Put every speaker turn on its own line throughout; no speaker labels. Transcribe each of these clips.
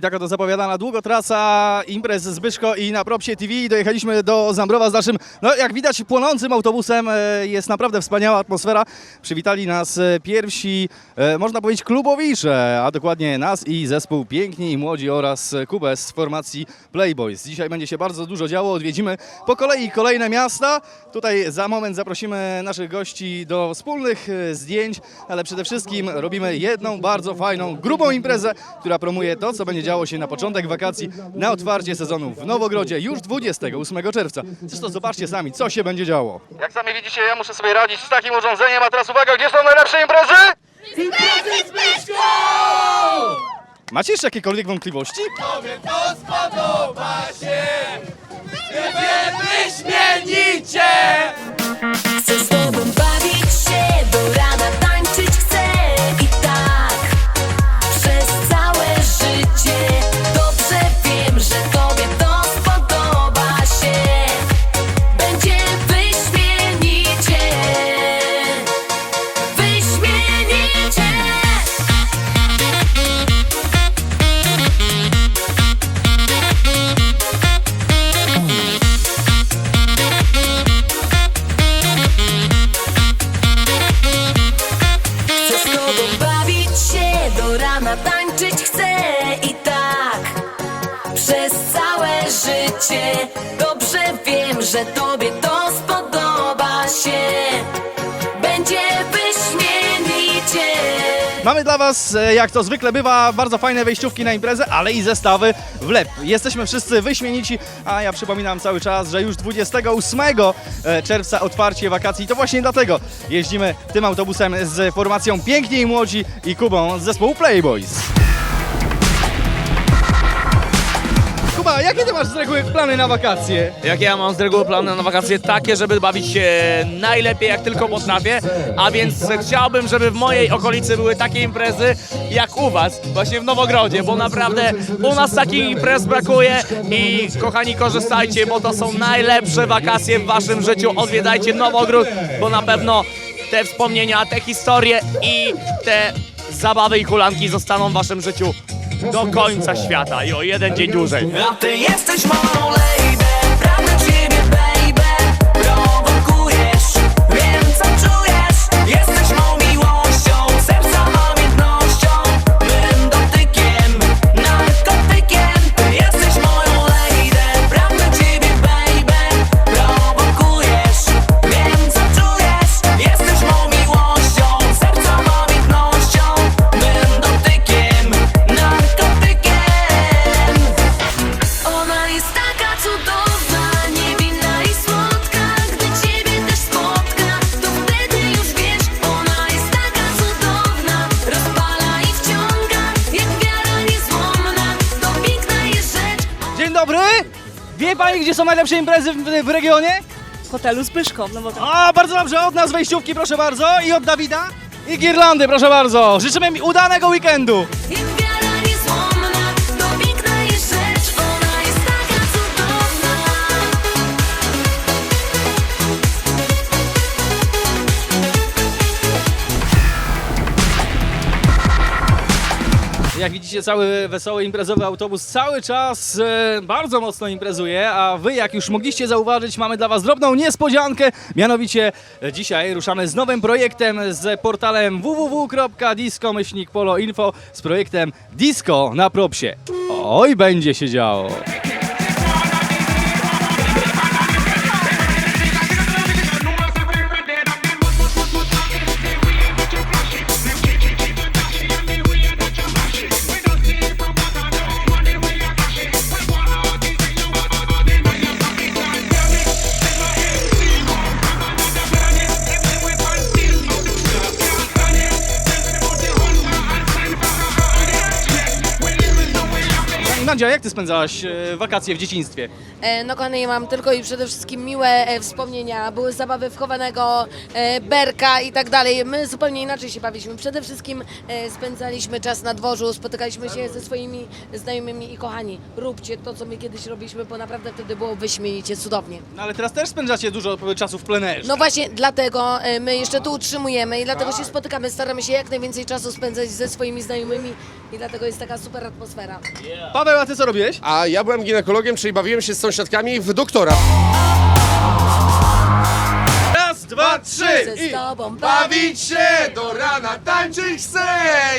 I taka to zapowiadana długo trasa imprez Zbyszko i na Propsie TV. Dojechaliśmy do Zambrowa z naszym, no jak widać, płonącym autobusem. E, Jest naprawdę wspaniała atmosfera. Przywitali nas e, pierwsi, e, można powiedzieć, klubowicze, a dokładnie nas i zespół Piękni i Młodzi oraz Kubę z formacji Playboys. Dzisiaj będzie się bardzo dużo działo. Odwiedzimy po kolei kolejne miasta. Tutaj za moment zaprosimy naszych gości do wspólnych zdjęć, ale przede wszystkim robimy jedną bardzo fajną, grubą imprezę, która promuje to, co będzie działo się na początek wakacji, na otwarcie sezonu w Nowogrodzie już 28 czerwca. Zresztą zobaczcie sami, co się będzie działo. Jak sami widzicie, ja muszę sobie radzić z takim urządzeniem, a teraz uwaga, gdzie są najlepsze imprezy? Macie jeszcze jakiekolwiek wątpliwości?
Chcę że tobie to spodoba się. Będzie wyśmienicie.
Mamy dla Was, e, jak to zwykle bywa, bardzo fajne wejściówki na imprezę, ale i zestawy w lep. Jesteśmy wszyscy wyśmienici, a ja przypominam cały czas, że już 28 e, czerwca otwarcie wakacji. To właśnie dlatego jeździmy tym autobusem z formacją Piękni i Młodzi i Kubą z zespołu Playboys. Jakie ty masz z reguły plany na wakacje?
Jakie ja mam z reguły plany na wakacje? Takie, żeby bawić się najlepiej jak tylko potrafię, a więc chciałbym, żeby w mojej okolicy były takie imprezy jak u was, właśnie w Nowogrodzie, bo naprawdę u nas takich imprez brakuje i kochani korzystajcie, bo to są najlepsze wakacje w waszym życiu. Odwiedzajcie Nowogród, bo na pewno te wspomnienia, te historie i te zabawy i hulanki zostaną w waszym życiu do końca świata i o jeden dzień dłużej.
A ty jesteś lady
Pani, gdzie są najlepsze imprezy w, w regionie?
w hotelu Zbyszko w Nowogrodzie.
A, bardzo dobrze, od nas wejściówki proszę bardzo i od Dawida i Girlandy proszę bardzo. Życzymy mi udanego weekendu.
Jak
widzicie, cały wesoły imprezowy autobus cały czas e, bardzo mocno imprezuje, a wy, jak już mogliście zauważyć, mamy dla was drobną niespodziankę. Mianowicie e, dzisiaj ruszamy z nowym projektem z portalem www.disco-polo.info z projektem Disco na propsie. Oj, będzie się działo. Jak ty spędzałaś e, wakacje w dzieciństwie?
E, No kochany, ja mam tylko i przede wszystkim miłe e, wspomnienia. Były zabawy w chowanego, e, berka i tak dalej. My zupełnie inaczej się bawiliśmy. Przede wszystkim e, spędzaliśmy czas na dworzu, spotykaliśmy się ze swoimi znajomymi i kochani. Róbcie to, co my kiedyś robiliśmy, bo naprawdę wtedy było wyśmienicie, cudownie.
No ale teraz też spędzacie dużo e, czasu w plenerze.
No właśnie dlatego e, my jeszcze tu utrzymujemy i dlatego się spotykamy. Staramy się jak najwięcej czasu spędzać ze swoimi znajomymi i dlatego jest taka super atmosfera.
Paweł, a ty co robiłeś?
A ja byłem ginekologiem, czyli bawiłem się z sąsiadkami w doktora.
Raz, dwa, trzy
z tobą
Bawić się do rana, tańczyć chcę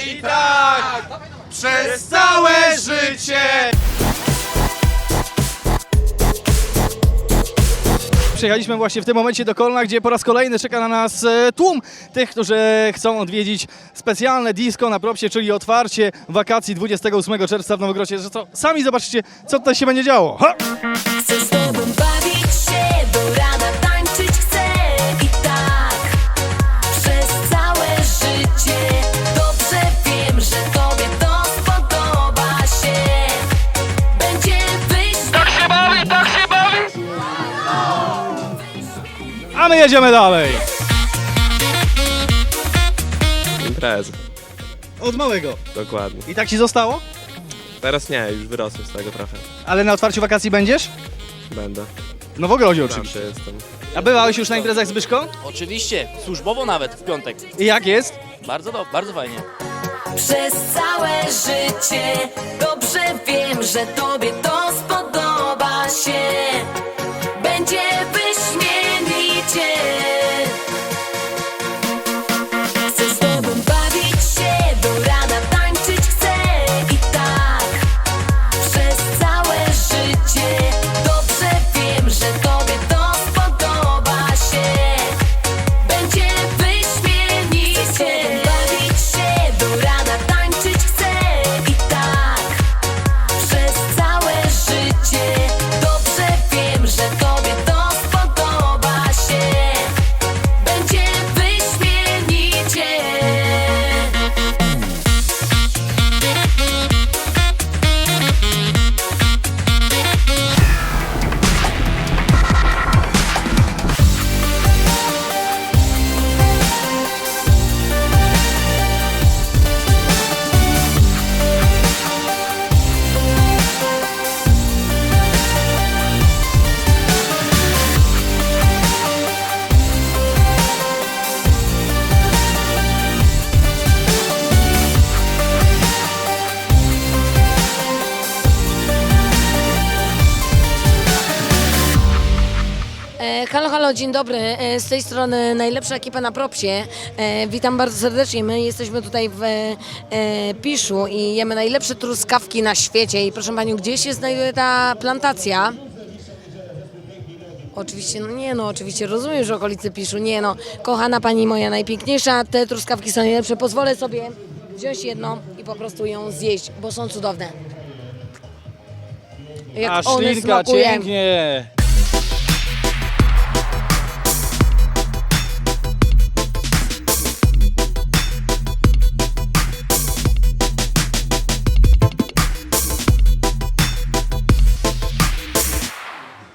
i tak przez całe życie.
Przyjechaliśmy właśnie w tym momencie do Kolna, gdzie po raz kolejny czeka na nas e, tłum tych, którzy chcą odwiedzić specjalne disco na propsie, czyli otwarcie wakacji 28 czerwca w Nowogrodzie. Co, sami zobaczcie, co tutaj się będzie działo. Ha! My jedziemy dalej.
Imprezy,
Od małego.
dokładnie.
I tak ci zostało?
Teraz nie, już wyrosłem z tego trochę.
Ale na otwarciu wakacji będziesz?
Będę.
W Nowogrodzie oczywiście.
Zawsze jestem.
A bywałeś już na imprezach Zbyszko?
Oczywiście, służbowo nawet w piątek.
I jak jest?
Bardzo, do, bardzo fajnie.
Przez całe życie dobrze wiem, że tobie to spodoba się. Będzie wyśmienicie.
Dzień dobry. E, Z tej strony najlepsza ekipa na propsie. E, Witam bardzo serdecznie. My jesteśmy tutaj w e, Piszu i jemy najlepsze truskawki na świecie. I proszę Panią, gdzie się znajduje ta plantacja? Oczywiście, no nie no, oczywiście rozumiem, że okolicy Piszu. Nie no, kochana Pani moja najpiękniejsza, te truskawki są najlepsze. Pozwolę sobie wziąć jedną i po prostu ją zjeść, bo są cudowne. Jak
A
one
ślinka,
smakują.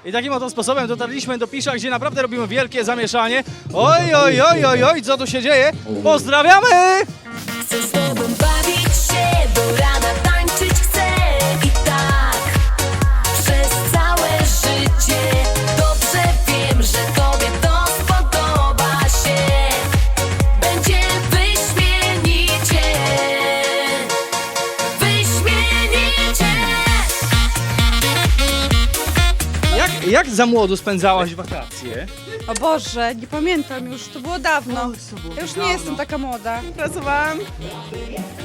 I takim oto sposobem dotarliśmy do Pisza, gdzie naprawdę robimy wielkie zamieszanie. Oj, oj, oj, oj, oj, co tu się dzieje? Pozdrawiamy! Jak, jak za młodu spędzałaś wakacje?
O Boże, nie pamiętam już, to było dawno. Ja już nie jestem taka młoda.
Pracowałam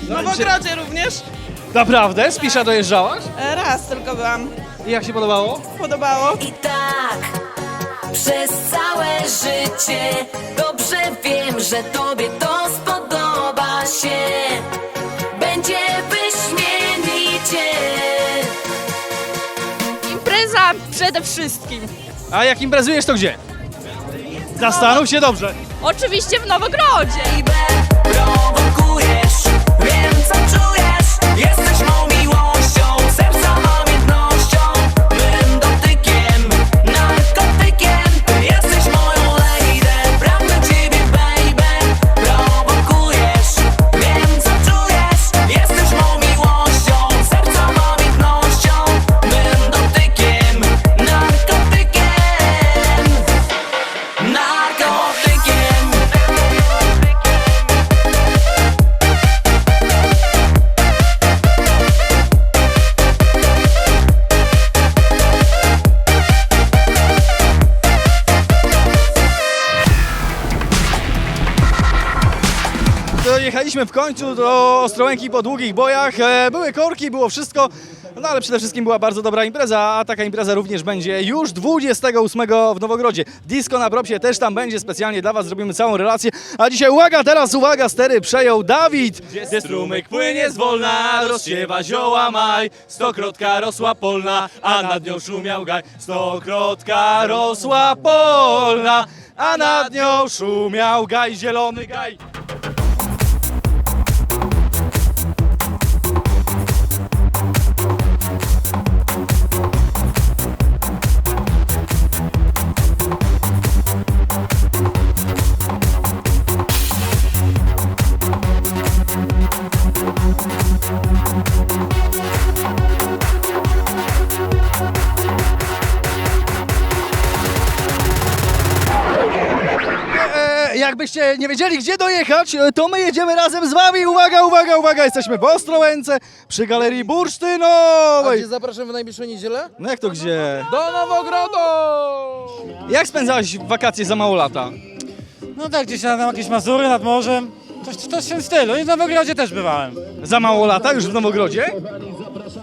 w
No,
Nowogrodzie również.
Naprawdę? Z Pisza dojeżdżałaś?
E, Raz tylko byłam.
I jak się podobało?
Podobało.
I tak przez całe życie dobrze wiem, że tobie to spodoba
wszystkim.
A jak imprezujesz, to gdzie? Zastanów się dobrze.
Oczywiście w Nowogrodzie.
Prowokujesz Wiem co czujesz Jesteś mą
Dojechaliśmy w końcu do Ostrołęki po długich bojach. E, Były korki, było wszystko, no ale przede wszystkim była bardzo dobra impreza, a taka impreza również będzie już 28 w Nowogrodzie. Disco na propsie też tam będzie, specjalnie dla Was zrobimy całą relację. A dzisiaj uwaga, teraz uwaga, stery przejął Dawid.
Gdzie strumyk płynie zwolna, rozsiewa zioła maj, stokrotka rosła polna, a nad nią szumiał gaj.
Stokrotka rosła polna, a nad nią szumiał gaj, zielony gaj. Jakbyście nie wiedzieli, gdzie dojechać, e, to my jedziemy razem z wami. Uwaga, uwaga, uwaga, jesteśmy w Ostrołęce przy Galerii Bursztynowej.
zapraszamy w najbliższą niedzielę?
No jak to gdzie?
Do Nowogrodu!
Jak spędzałeś wakacje za mało lata?
No tak, gdzieś na jakieś Mazury nad morzem. Coś, coś w tym stylu. I w Nowogrodzie też bywałem.
Za mało lata już w Nowogrodzie?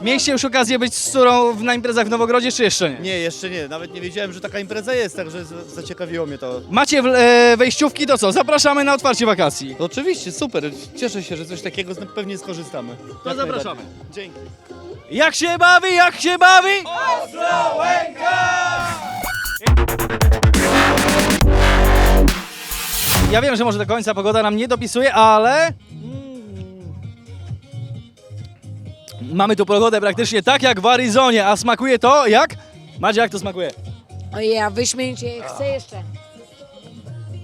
Mieliście już okazję być z córą w- na imprezach w Nowogrodzie, czy jeszcze nie?
Nie, jeszcze nie. Nawet nie wiedziałem, że taka impreza jest, także z- zaciekawiło mnie to.
Macie w- e, wejściówki, to co? Zapraszamy na otwarcie wakacji.
Oczywiście, super. Cieszę się, że coś takiego z- pewnie skorzystamy.
To zapraszamy.
Dzięki.
Jak się bawi, jak się bawi? Ostrołęka! Ja wiem, że może do końca pogoda nam nie dopisuje, ale... Mamy tu pogodę praktycznie tak jak w Arizonie, a smakuje to jak? Macie, jak to smakuje?
Ojej, ja wyśmienicie, chcę jeszcze.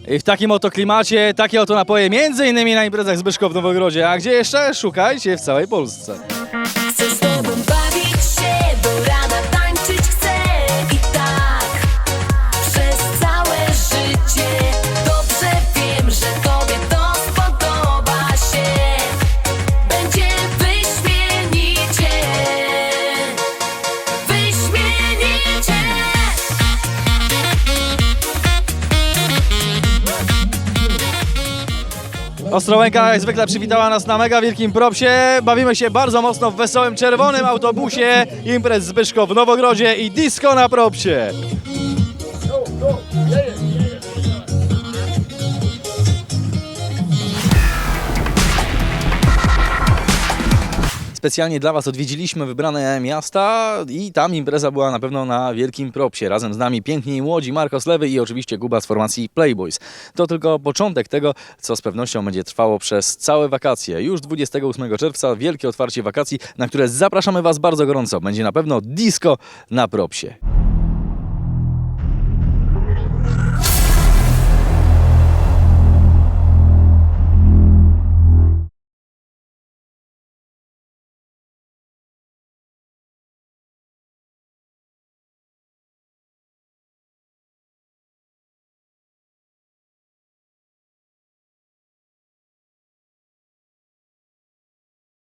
I w takim oto klimacie, takie oto napoje, między innymi na imprezach Zbyszko w Nowogrodzie. A gdzie jeszcze? Szukajcie w całej Polsce. Ostrołęka jak zwykle przywitała nas na mega wielkim propsie. Bawimy się bardzo mocno w wesołym czerwonym autobusie. Imprez Zbyszko w Nowogrodzie i disco na propsie. Specjalnie dla Was odwiedziliśmy wybrane miasta i tam impreza była na pewno na wielkim propsie. Razem z nami piękni i młodzi Marcos Lewy i oczywiście Kuba z formacji Playboys. To tylko początek tego, co z pewnością będzie trwało przez całe wakacje. Już 28 czerwca wielkie otwarcie wakacji, na które zapraszamy Was bardzo gorąco. Będzie na pewno disco na propsie.